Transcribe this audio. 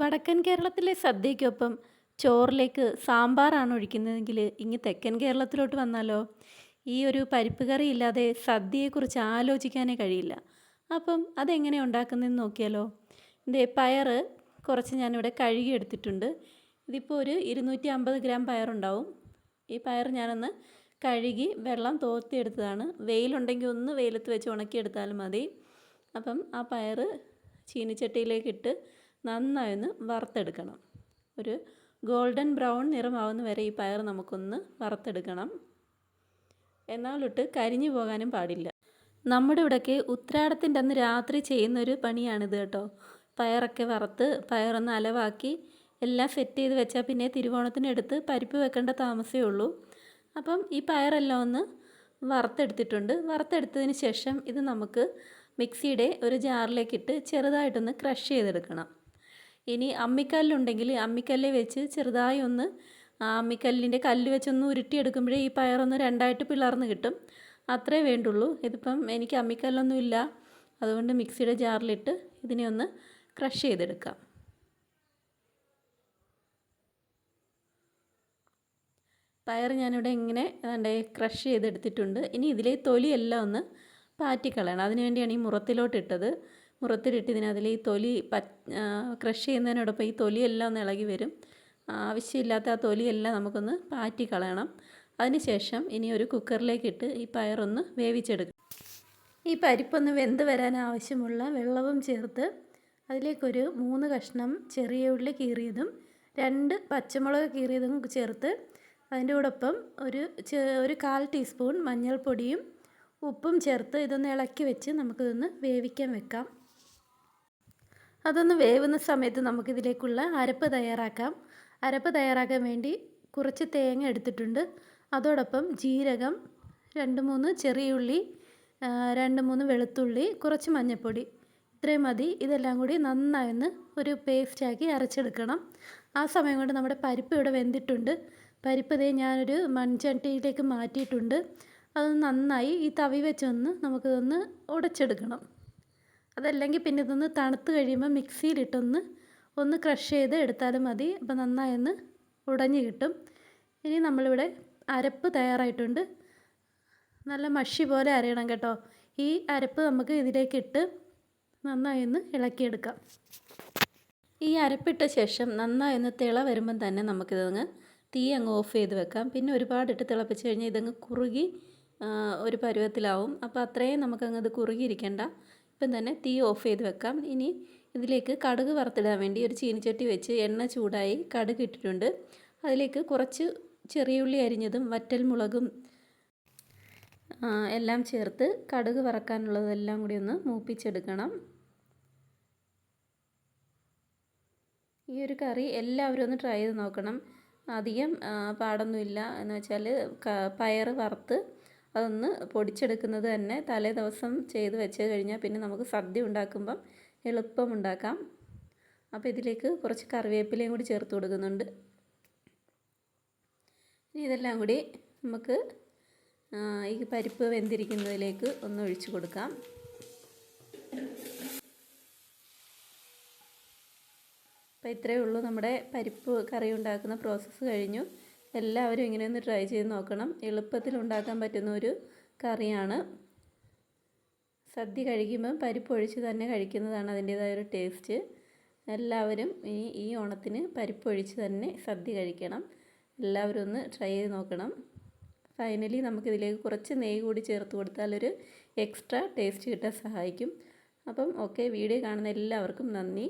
വടക്കൻ കേരളത്തിലെ സദ്യയ്ക്കൊപ്പം ചോറിലേക്ക് സാമ്പാറാണ് ഒഴിക്കുന്നതെങ്കിൽ ഇങ്ങ് തെക്കൻ കേരളത്തിലോട്ട് വന്നാലോ? ഈ ഒരു പരിപ്പ് കറി ഇല്ലാതെ സദ്യയെക്കുറിച്ച് ആലോചിക്കാനേ കഴിയില്ല. അപ്പം അതെങ്ങനെ ഉണ്ടാക്കുന്നതെന്ന് നോക്കിയാലോ? ഇതേ പയർ കുറച്ച് ഞാനിവിടെ കഴുകി എടുത്തിട്ടുണ്ട് ഇതിപ്പോൾ ഒരു ഇരുന്നൂറ്റി അമ്പത് ഗ്രാം പയറുണ്ടാവും. ഈ പയർ ഞാനൊന്ന് കഴുകി വെള്ളം തോർത്തിയെടുത്തതാണ്. വെയിലുണ്ടെങ്കിൽ ഒന്ന് വെയിലത്ത് വെച്ച് ഉണക്കിയെടുത്താലും മതി. അപ്പം ആ പയർ ചീനിച്ചട്ടിയിലേക്കിട്ട് നന്നായി ഒന്ന് വറുത്തെടുക്കണം. ഒരു ഗോൾഡൻ ബ്രൗൺ നിറമാവുന്ന വരെ ഈ പയർ നമുക്കൊന്ന് വറുത്തെടുക്കണം. എന്നാലിട്ട് കരിഞ്ഞു പോകാനും പാടില്ല. നമ്മുടെ ഇവിടെയൊക്കെ ഉത്രാടത്തിന്റെ അന്ന് രാത്രി ചെയ്യുന്നൊരു പണിയാണിത് കേട്ടോ. പയറൊക്കെ വറുത്ത് പയറൊന്ന് അലവാക്കി എല്ലാം സെറ്റ് ചെയ്ത് വെച്ചാൽ പിന്നെ തിരുവോണത്തിനെടുത്ത് പരിപ്പ് വെക്കേണ്ട താമസമേ ഉള്ളൂ. അപ്പം ഈ പയറെല്ലാം ഒന്ന് വറുത്തെടുത്തിട്ടുണ്ട്. വറുത്തെടുത്തതിന് ശേഷം ഇത് നമുക്ക് മിക്സിയുടെ ഒരു ജാറിലേക്കിട്ട് ചെറുതായിട്ടൊന്ന് ക്രഷ് ചെയ്തെടുക്കണം. ഇനി അമ്മിക്കല്ലുണ്ടെങ്കിൽ അമ്മിക്കല്ല് വെച്ച് ചെറുതായി ഒന്ന് അമ്മിക്കല്ലിന്റെ കല്ല് വെച്ചൊന്ന് ഉരുട്ടിയെടുക്കുമ്പോഴേ ഈ പയറൊന്ന് രണ്ടായിട്ട് പിളർന്ന് കിട്ടും. അത്രേ വേണ്ടുള്ളൂ. ഇതിപ്പം എനിക്ക് അമ്മിക്കല്ലൊന്നും ഇല്ല. അതുകൊണ്ട് മിക്സിയുടെ ജാറിലിട്ട് ഇതിനെ ഒന്ന് ക്രഷ് ചെയ്തെടുക്കാം. പയർ ഞാനിവിടെ ഇങ്ങനെ ഏതാണ്ട് ക്രഷ് ചെയ്തെടുത്തിട്ടുണ്ട്. ഇനി ഇതിലെ തൊലിയെല്ലാം ഒന്ന് പാറ്റിക്കളയണം. അതിനുവേണ്ടിയാണ് ഈ മുറത്തിലോട്ട് ഇട്ടത് മുറത്തിലിട്ട് ഇതിനതിൽ ഈ തൊലി പ ക്രഷ് ചെയ്യുന്നതിനോടൊപ്പം ഈ തൊലിയെല്ലാം ഒന്ന് ഇളകി വരും. ആവശ്യമില്ലാത്ത ആ തൊലിയെല്ലാം നമുക്കൊന്ന് പാറ്റി കളയണം. അതിനുശേഷം ഇനി ഒരു കുക്കറിലേക്കിട്ട് ഈ പയറൊന്ന് വേവിച്ചെടുക്കും ഈ പരിപ്പൊന്ന് വെന്ത് വരാൻ ആവശ്യമുള്ള വെള്ളവും ചേർത്ത് അതിലേക്കൊരു മൂന്ന് കഷ്ണം ചെറിയ ഉള്ളി കീറിയതും രണ്ട് പച്ചമുളക് കീറിയതും ചേർത്ത് അതിന്റെ കൂടൊപ്പം ഒരു ഒരു കാൽ ടീസ്പൂൺ മഞ്ഞൾപ്പൊടിയും ഉപ്പും ചേർത്ത് ഇതൊന്ന് ഇളക്കി വെച്ച് നമുക്കിതൊന്ന് വേവിക്കാൻ വെക്കാം. അതൊന്ന് വേവുന്ന സമയത്ത് നമുക്കിതിലേക്കുള്ള അരപ്പ് തയ്യാറാക്കാം. അരപ്പ് തയ്യാറാക്കാൻ വേണ്ടി കുറച്ച് തേങ്ങ എടുത്തിട്ടുണ്ട്. അതോടൊപ്പം ജീരകം രണ്ട് മൂന്ന് ചെറിയ ഉള്ളി രണ്ട് മൂന്ന് വെളുത്തുള്ളി കുറച്ച് മഞ്ഞൾപ്പൊടി. ഇത്രയും മതി. ഇതെല്ലാം കൂടി നന്നായി ഒന്ന് ഒരു പേസ്റ്റാക്കി അരച്ചെടുക്കണം. ആ സമയം കൊണ്ട് നമ്മുടെ പരിപ്പ് ഇവിടെ വെന്തിട്ടുണ്ട്. പരിപ്പ് ഇതേ ഞാനൊരു മൺചട്ടിയിലേക്ക് മാറ്റിയിട്ടുണ്ട്. അത് നന്നായി ഈ തവി വെച്ചൊന്ന് നമുക്കിതൊന്ന് ഉടച്ചെടുക്കണം. അതല്ലെങ്കിൽ പിന്നെ ഇതൊന്ന് തണുത്ത് കഴിയുമ്പോൾ മിക്സിയിലിട്ടൊന്ന് ഒന്ന് ക്രഷ് ചെയ്ത് എടുത്താലും മതി. അപ്പോൾ നന്നായി ഒന്ന് ഉടഞ്ഞ് കിട്ടും. ഇനി നമ്മളിവിടെ അരപ്പ് തയ്യാറായിട്ടുണ്ട്. നല്ല മഷി പോലെ അരയണം കേട്ടോ. ഈ അരപ്പ് നമുക്ക് ഇതിലേക്കിട്ട് നന്നായി ഒന്ന് ഇളക്കിയെടുക്കാം. ഈ അരപ്പിട്ട ശേഷം നന്നായി ഒന്ന് തിള വരുമ്പം തന്നെ നമുക്കിതങ്ങ് തീ അങ്ങ് ഓഫ് ചെയ്ത് വെക്കാം. പിന്നെ ഒരുപാടിട്ട് തിളപ്പിച്ച് കഴിഞ്ഞാൽ ഇതങ്ങ് കുറുകി ഒരു പരുവത്തിലാവും. അപ്പോൾ അത്രയും നമുക്കങ്ങ് അത് കുറുകിയിരിക്കേണ്ട. ഇപ്പം തന്നെ തീ ഓഫ് ചെയ്ത് വെക്കാം. ഇനി ഇതിലേക്ക് കടുക് വറുത്തിടാൻ വേണ്ടി ഒരു ചീനിച്ചട്ടി വെച്ച് എണ്ണ ചൂടായി കടുക് ഇട്ടിട്ടുണ്ട്. അതിലേക്ക് കുറച്ച് ചെറിയുള്ളി അരിഞ്ഞതും വറ്റൽ മുളകും എല്ലാം ചേർത്ത് കടുക് വറക്കാനുള്ളതെല്ലാം കൂടി ഒന്ന് മൂപ്പിച്ചെടുക്കണം. ഈ ഒരു കറി എല്ലാവരും ഒന്ന് ട്രൈ ചെയ്ത് നോക്കണം. അധികം പാടൊന്നുമില്ല എന്ന് വെച്ചാൽ പയർ വറുത്ത് അതൊന്ന് പൊടിച്ചെടുക്കുന്നത് തന്നെ തലേ ദിവസം ചെയ്ത് വെച്ച് കഴിഞ്ഞാൽ പിന്നെ നമുക്ക് സദ്യ ഉണ്ടാക്കുമ്പം എളുപ്പമുണ്ടാക്കാം. അപ്പോൾ ഇതിലേക്ക് കുറച്ച് കറിവേപ്പിലയും കൂടി ചേർത്ത് കൊടുക്കുന്നുണ്ട്. ഇനി ഇതെല്ലാം കൂടി നമുക്ക് ഈ പരിപ്പ് വെന്തിരിക്കുന്നതിലേക്ക് ഒന്ന് ഒഴിച്ചു കൊടുക്കാം. അപ്പോൾ ഇത്രയേ ഉള്ളൂ. നമ്മുടെ പരിപ്പ് കറി ഉണ്ടാക്കുന്ന പ്രോസസ്സ് കഴിഞ്ഞു. എല്ലാവരും ഇങ്ങനെ ഒന്ന് ട്രൈ ചെയ്ത് നോക്കണം. എളുപ്പത്തിൽ ഉണ്ടാക്കാൻ പറ്റുന്ന ഒരു കറിയാണ്. സദ്യ കഴിക്കുമ്പം പരിപ്പ് ഒഴിച്ച് തന്നെ കഴിക്കുന്നതാണ് അതിന്റേതായ ഒരു ടേസ്റ്റ്. എല്ലാവരും ഈ ഈ ഓണത്തിന് പരിപ്പ് ഒഴിച്ച് തന്നെ സദ്യ കഴിക്കണം. എല്ലാവരും ഒന്ന് ട്രൈ ചെയ്ത് നോക്കണം. ഫൈനലി നമുക്കിതിലേക്ക് കുറച്ച് നെയ്യ് കൂടി ചേർത്ത് കൊടുത്താൽ ഒരു എക്സ്ട്രാ ടേസ്റ്റ് കിട്ടാൻ സഹായിക്കും. അപ്പം ഓക്കെ വീഡിയോ കാണുന്ന എല്ലാവർക്കും നന്ദി.